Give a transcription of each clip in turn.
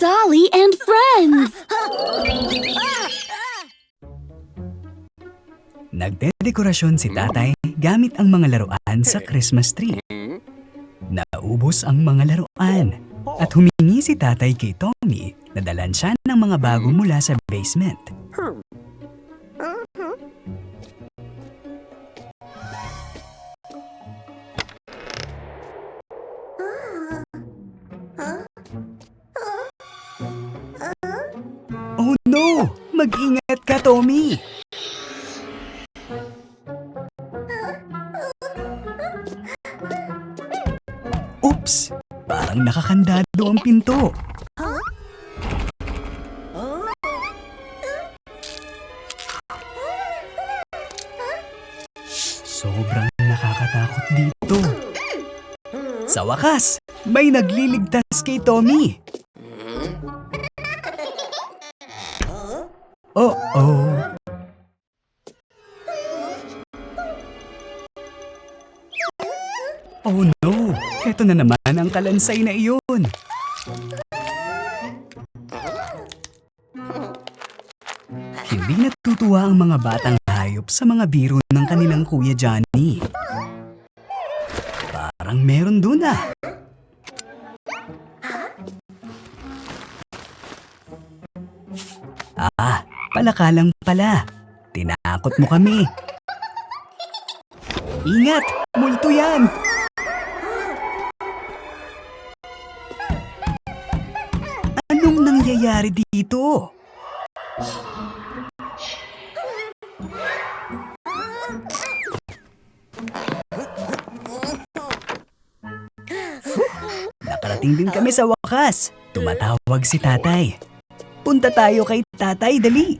Dolly and friends! Nagdedekorasyon si tatay gamit ang mga laruan sa Christmas tree. Naubos ang mga laruan at humingi si tatay kay Tommy na dalan siya ng mga bago mula sa basement. No! Mag-ingat ka, Tommy! Oops! Parang nakakandado ang pinto. Sobrang nakakatakot dito. Sa wakas, may nagliligtas kay Tommy. Oh-oh. Oh no! Ito na naman ang kalansay na iyon. Hindi natutuwa ang mga batang hayop sa mga biro ng kanilang kuya Johnny. Parang meron dun ah. Ah, palaka lang pala. Tinakot mo kami. Ingat! Multo yan! Anong nangyayari dito? Nakarating din kami sa wakas. Tumatawag si tatay. Punta tayo kay tatay, dali.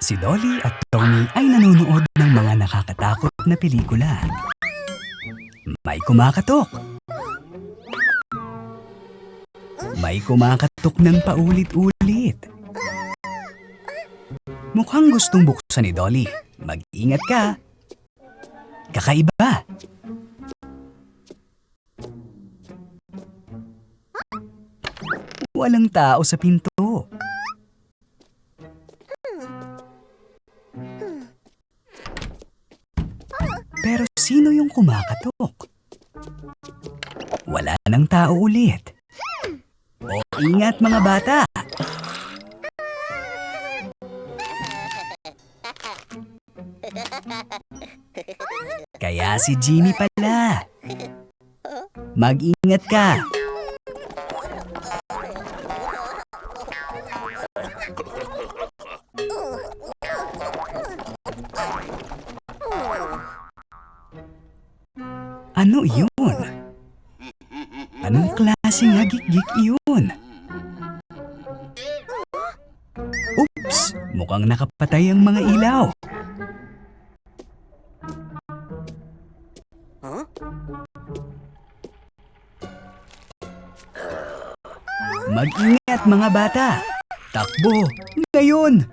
Si Dolly at Tommy ay nanonood ng mga nakakatakot na pelikula. May kumakatok. May kumakatok ng paulit-ulit. Mukhang gustong buksan ni Dolly. Mag-ingat ka. Kakaiba. Walang tao sa pinto. Pero sino yung kumakatok? Wala nang tao ulit. O ingat mga bata! Kaya si Jimmy pala. Mag-ingat ka. Anong klaseng hagik-gik iyon? Oops! Mukhang nakapatay ang mga ilaw. Mag-ingat mga bata! Takbo! Ngayon!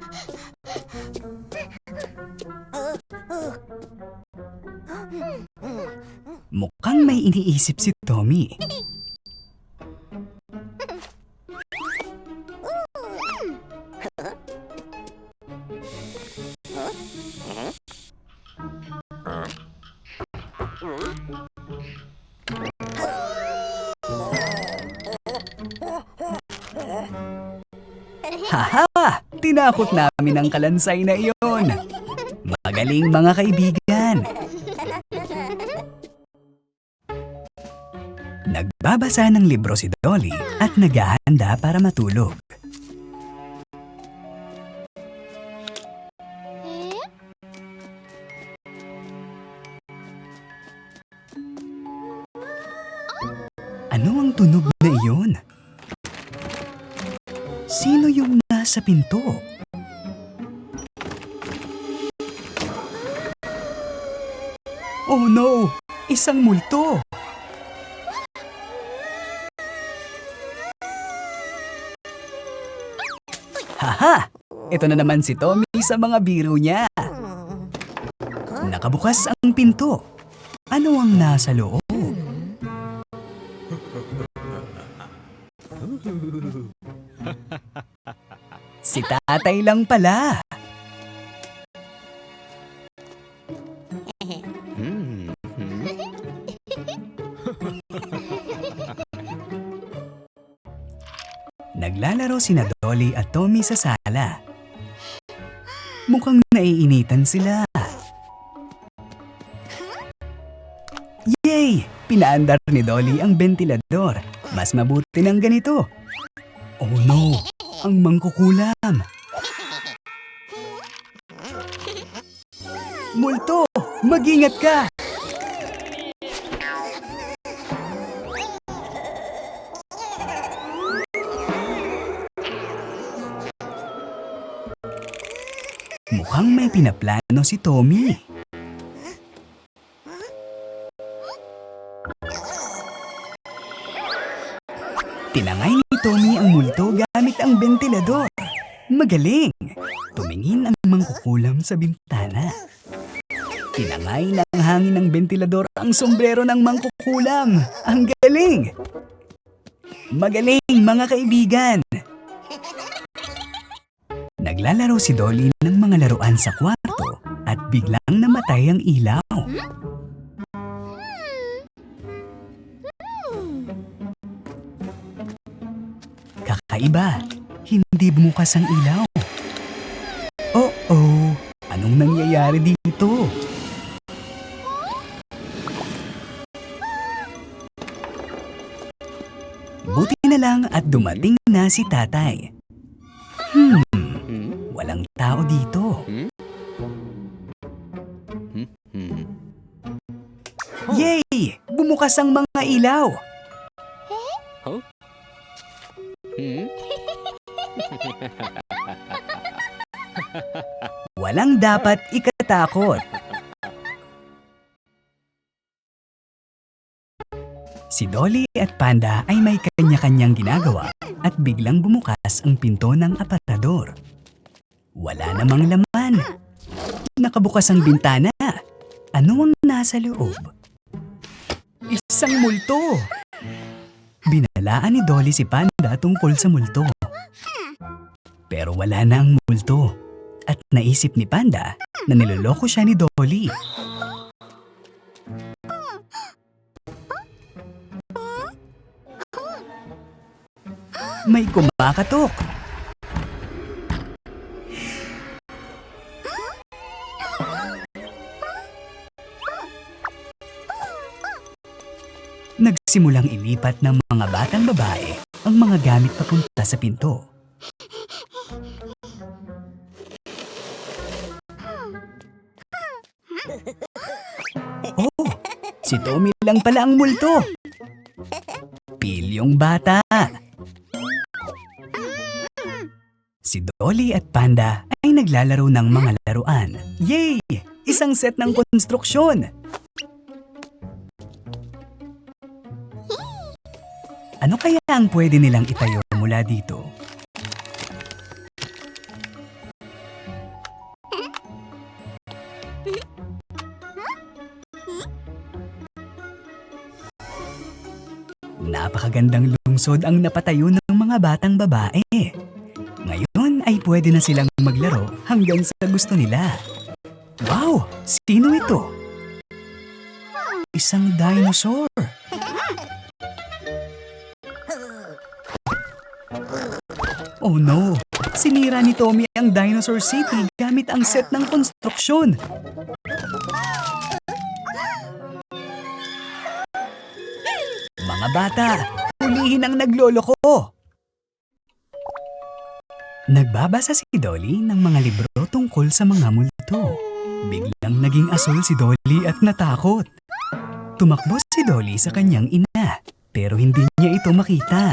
Mukhang may iniisip si Tommy. Haha! Tinakot namin ang kalansay na iyon. Magaling mga kaibigan. Nagbabasa ng libro si Dolly at naghahanda para matulog. Nasa pinto? Oh no! Isang multo! Haha! Ito na naman si Tommy sa mga biro niya. Nakabukas ang pinto. Ano ang nasa loob? Si tatay lang pala. Naglalaro sina Dolly at Tommy sa sala. Mukhang naiinitan sila. Yay! Pinaandar ni Dolly ang ventilador. Mas mabuti ng ganito. Oh no! Ang mangkukulam! Multo! Mag-ingat ka! Mukhang may pinaplano si Tommy. Magaling! Tumingin ang mangkukulam sa bintana. Tinangay ng hangin ng ventilador ang sombrero ng mangkukulam. Ang galing! Magaling mga kaibigan! Naglalaro si Dolly ng mga laruan sa kwarto at biglang namatay ang ilaw. Kakaiba, hindi bumukas ang ilaw. Oh-oh, anong nangyayari dito? Buti na lang at dumating na si tatay. Hmm, walang tao dito. Yay! Bumukas ang mga ilaw! Walang dapat ikatakot. Si Dolly at Panda ay may kanya-kanyang ginagawa at biglang bumukas ang pinto ng aparador. Wala namang laman. Nakabukas ang bintana. Ano ang nasa loob? Isang multo! Binalaan ni Dolly si Panda tungkol sa multo. Pero wala na ang multo. At naisip ni Panda na niloloko siya ni Dolly. May kumakatok. Nagsimulang ilipat ng mga batang babae ang mga gamit papunta sa pinto. Si Tommy lang pala ang multo. Pilyong bata. Si Dolly at Panda ay naglalaro ng mga laruan. Yay! Isang set ng konstruksyon. Ano kaya ang pwede nilang itayo mula dito? Napakagandang lungsod ang napatayo ng mga batang babae. Ngayon ay pwede na silang maglaro hanggang sa gusto nila. Wow! Sino ito? Isang dinosaur! Oh no! Sinira ni Tommy ang Dinosaur City gamit ang set ng konstruksyon. Mga bata, hulihin ang nagloloko! Nagbabasa si Dolly ng mga libro tungkol sa mga multo. Biglang naging asol si Dolly at natakot. Tumakbo si Dolly sa kanyang ina, pero hindi niya ito makita.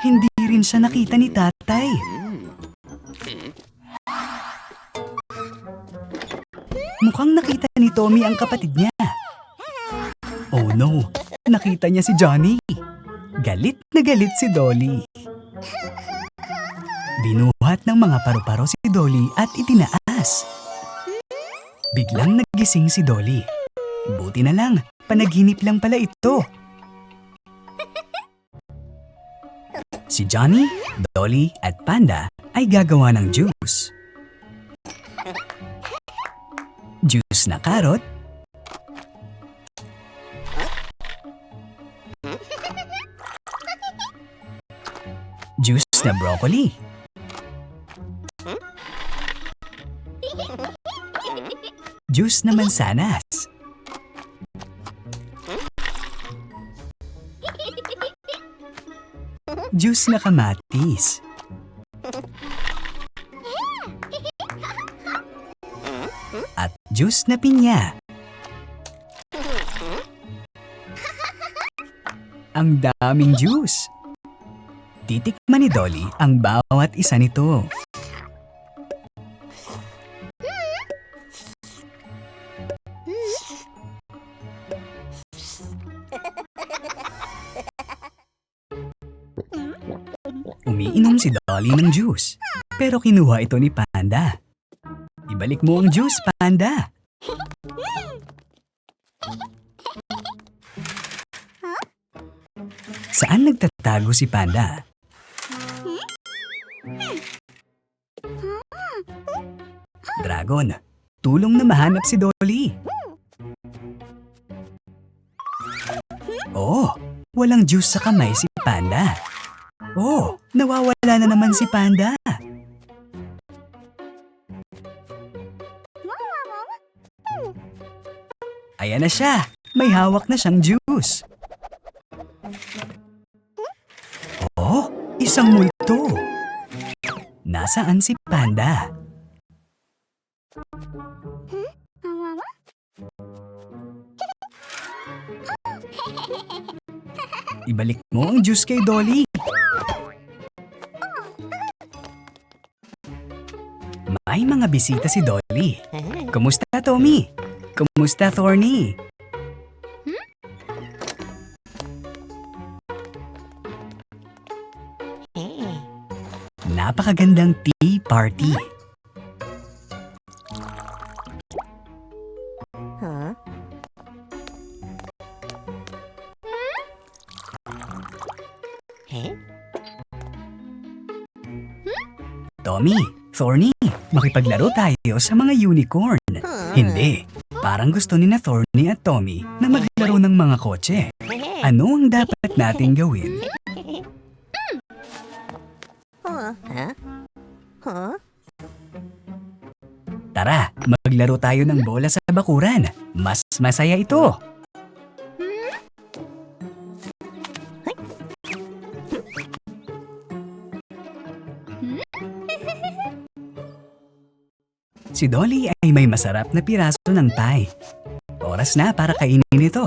Hindi rin siya nakita ni tatay. Mukhang nakita ni Tommy ang kapatid niya. Oh no, nakita niya si Johnny. Galit na galit si Dolly. Binuhat ng mga paru-paro si Dolly at itinaas. Biglang nagising si Dolly. Buti na lang, panaginip lang pala ito. Si Johnny, Dolly at Panda ay gagawa ng juice. Juice na carrot, juice na broccoli, juice na mansanas, juice na kamatis, juice na pinya. Ang daming juice. Titikman ni Dolly ang bawat isa nito. Umiinom si Dolly ng juice, pero kinuha ito ni Panda. Ibalik mo ang juice, Panda. Saan nagtatago si Panda? Dragon, tulong na mahanap si Dolly. Oh, walang juice sa kamay si Panda. Oh, nawawala na naman si Panda. Ayan na siya. May hawak na siyang juice. Oh, isang multo. Nasaan si Panda? Ibalik mo ang juice kay Dolly. May mga bisita si Dolly. Kumusta, Tommy? Kumusta, Thorny? Napakagandang tea party. Tommy, Thorny, makipaglaro tayo sa mga unicorn. Hindi. Parang gusto ni na Thorny at Tommy na maglaro ng mga kotse. Ano ang dapat nating gawin? Tara, maglaro tayo ng bola sa bakuran. Mas masaya ito. Si Dolly ay may masarap na piraso ng pie. Oras na para kainin ito.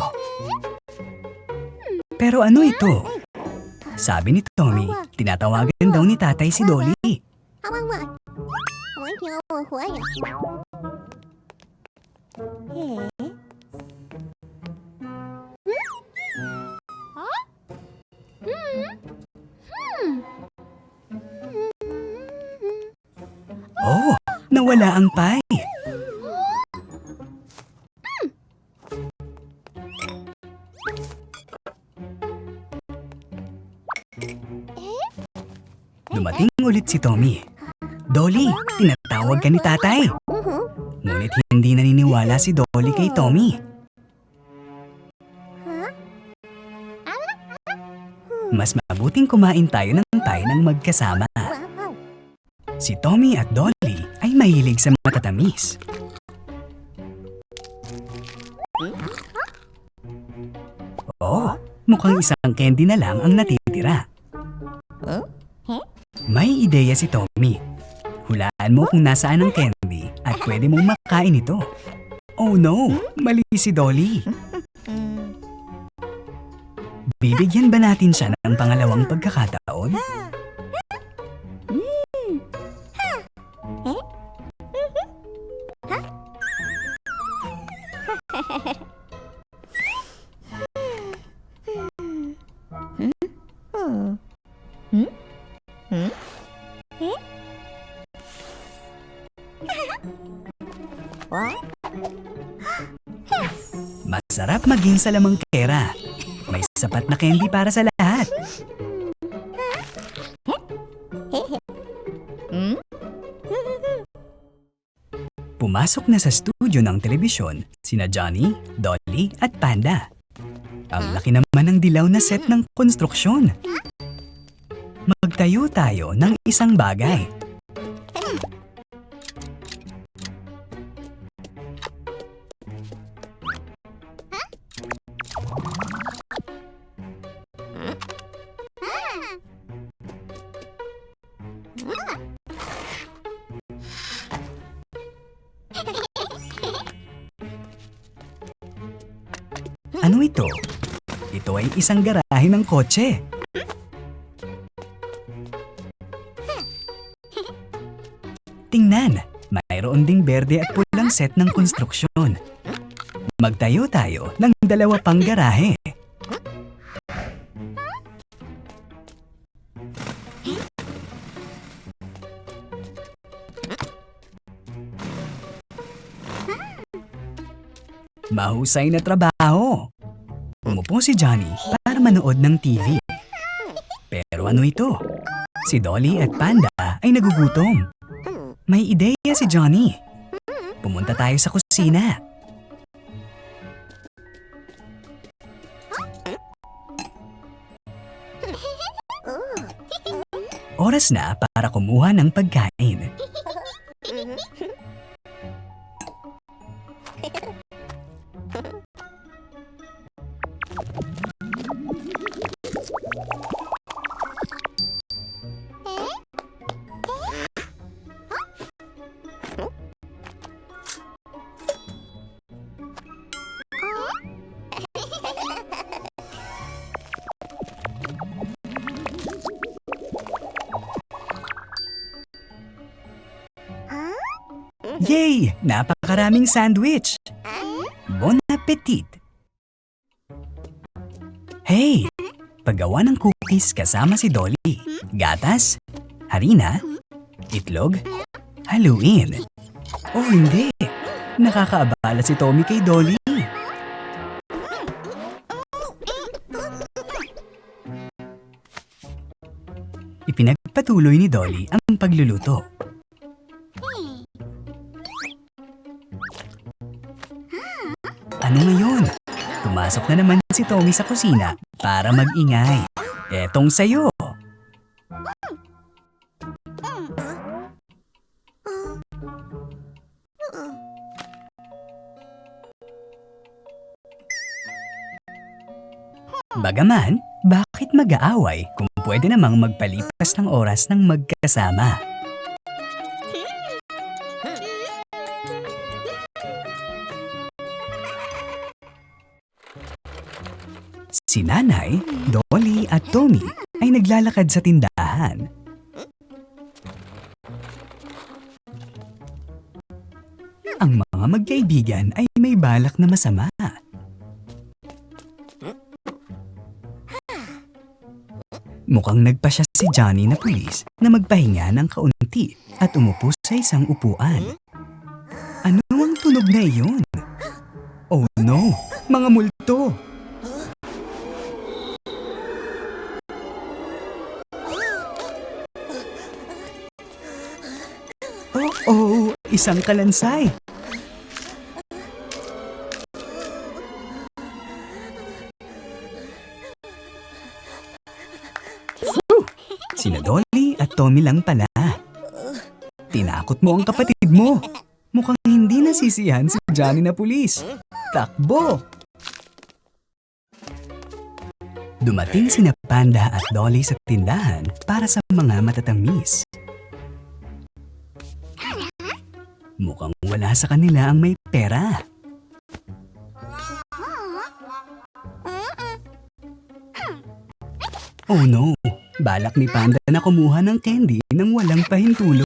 Pero ano ito? Sabi ni Tommy, tinatawagan daw ni tatay si Dolly. tagumpay. Dumating ulit si Tommy. Dolly, tinatawag ka ni tatay. Ngunit hindi naniniwala si Dolly kay Tommy. Mas mabuting kumain tayo ng tayo ng magkasama. Si Tommy at Dolly ay mahilig sa matatamis. Oh, mukhang isang candy na lang ang natitira. May ideya si Tommy. Hulaan mo kung nasaan ang candy at pwede mong makain ito. Oh no, mali si Dolly. 嗯，Bibigyan ba natin siya ng pangalawang pagkakataon? Maging salamangkera. May sapat na candy para sa lahat. Pumasok na sa studio ng telebisyon sina Johnny, Dolly at Panda. Ang laki naman ng dilaw na set ng konstruksyon. Magtayo tayo ng isang bagay. Isang garahe ng kotse. Tingnan, mayroon ding berde at pulang set ng konstruksyon. Magtayo tayo ng dalawa pang garahe. Mahusay na trabaho. Umupo si Johnny para manood ng TV. Pero ano ito? Si Dolly at Panda ay nagugutom. May ideya si Johnny. Pumunta tayo sa kusina. Oras na para kumuha ng pagkain. Yay! Napakaraming sandwich! Bon appetit! Hey! Paggawa ng cookies kasama si Dolly. Gatas, harina, itlog, haluin. Oh hindi! Nakakaabala si Tommy kay Dolly. Ipinagpatuloy ni Dolly ang pagluluto. Ano ngayon? Pumasok na naman si Tommy sa kusina para mag-ingay. Etong sayo. Bagaman, bakit mag-aaway kung pwede namang magpalipas ng oras ng magkasama? Si Nanay, Dolly at Tommy ay naglalakad sa tindahan. Ang mga magkaibigan ay may balak na masama. Mukhang nagpa siya si Johnny na pulis na magpahinga ng kaunti at umupo sa isang upuan. Ano ang tunog na iyon? Oh no! Mga multo! Isang kalansay. Whew! Sina Dolly at Tommy lang pala. Tinakot mo ang kapatid mo. Mukhang hindi nasisiyahan si Johnny na pulis. Takbo! Dumating sina Panda at Dolly sa tindahan para sa mga matatamis. Mukhang wala sa kanila ang may pera. Oh no! Balak ni Panda na kumuha ng candy nang walang pahintulot.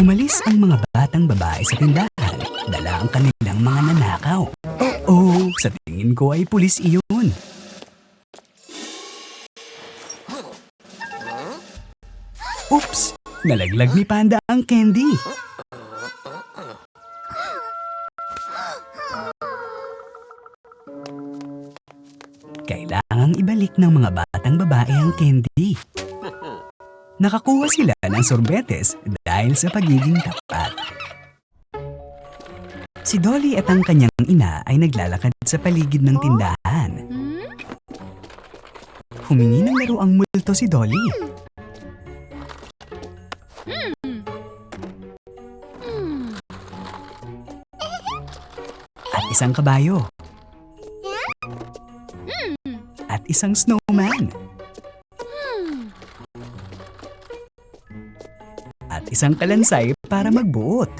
Umalis ang mga batang babae sa tindahan. Dala ang kanilang mga nanakaw. Oh, sa tingin ko ay pulis iyon. Oops! Nalaglag ni Panda ang candy. Kailangang ibalik ng mga batang babae ang candy. Nakakuha sila ng sorbetes dahil sa pagiging tapat. Si Dolly at ang kanyang ina ay naglalakad sa paligid ng tindahan. Humingi ng laro ang multo si Dolly. Isang kabayo. At isang snowman. At isang kalansay para magbuot.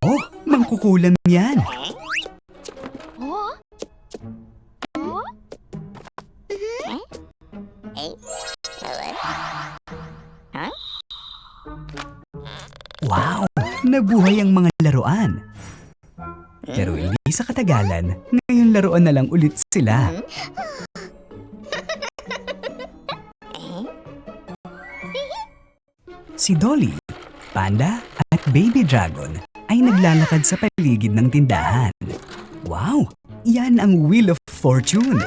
Oh, mangkukulam yan. Laruan. Pero hindi sa katagalan, ngayon laruan na lang ulit sila. Si Dolly, Panda at Baby Dragon ay naglalakad sa paligid ng tindahan. Wow! Yan ang Wheel of Fortune.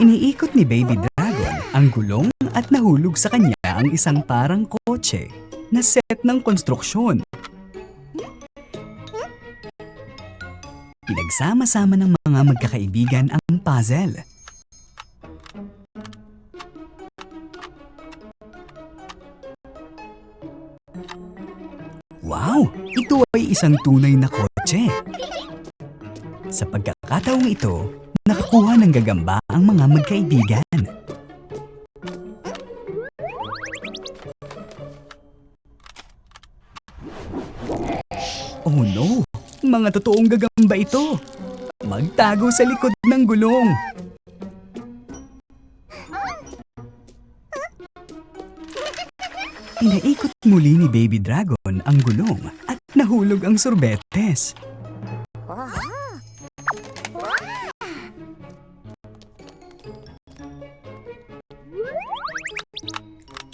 Iniikot ni Baby Dragon ang gulong at nahulog sa kanya ang isang parang kotse na set ng konstruksyon. Pinagsama-sama ng mga magkakaibigan ang puzzle. Wow! Ito ay isang tunay na kotse. Sa pagkakataong ito, nakakuha ng gagamba ang mga magkaibigan. Mga totoong gagamba ito! Magtago sa likod ng gulong! Pinaikot muli ni Baby Dragon ang gulong at nahulog ang sorbetes.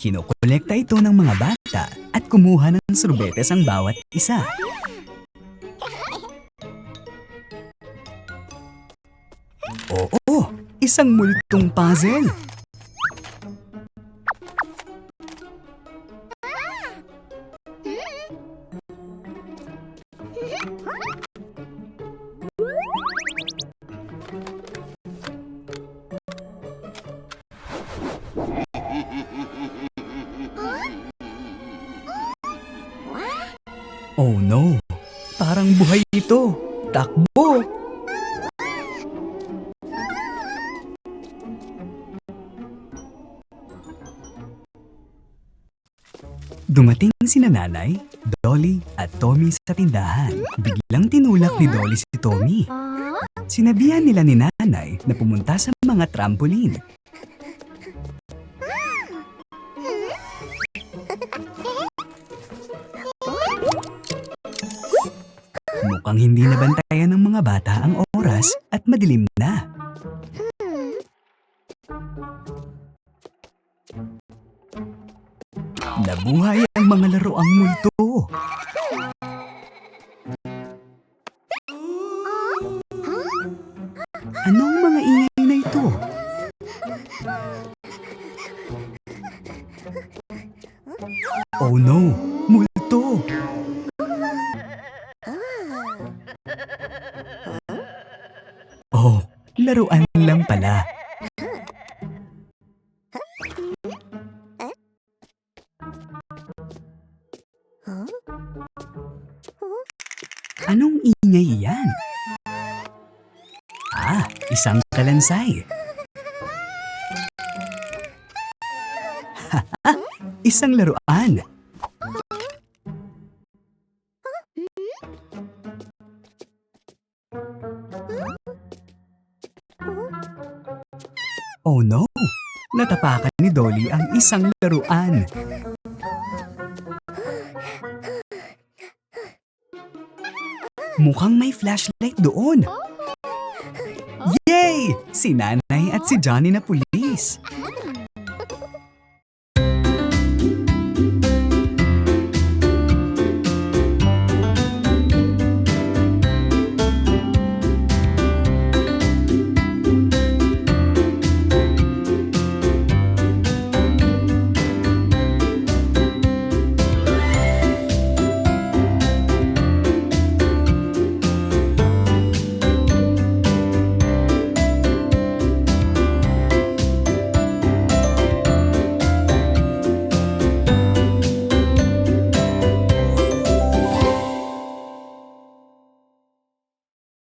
Kinokolekta ito ng mga bata at kumuha ng sorbetes ang bawat isa. Isang multong puzzle. Dumating si nanay, Dolly at Tommy sa tindahan. Biglang tinulak ni Dolly si Tommy. Sinabihan nila ni nanay na pumunta sa mga trampoline. Mukhang hindi nabantayan ng mga bata ang oras at madilim na. Nabuhay ang mga laruang multo. Anong mga ingay na ito? Oh no! Multo! Oh, laruan Haha, isang laruan. Oh no! Natapakan ni Dolly ang isang laruan. Mukhang may flashlight doon. Si nanay at si Johnny na pulis.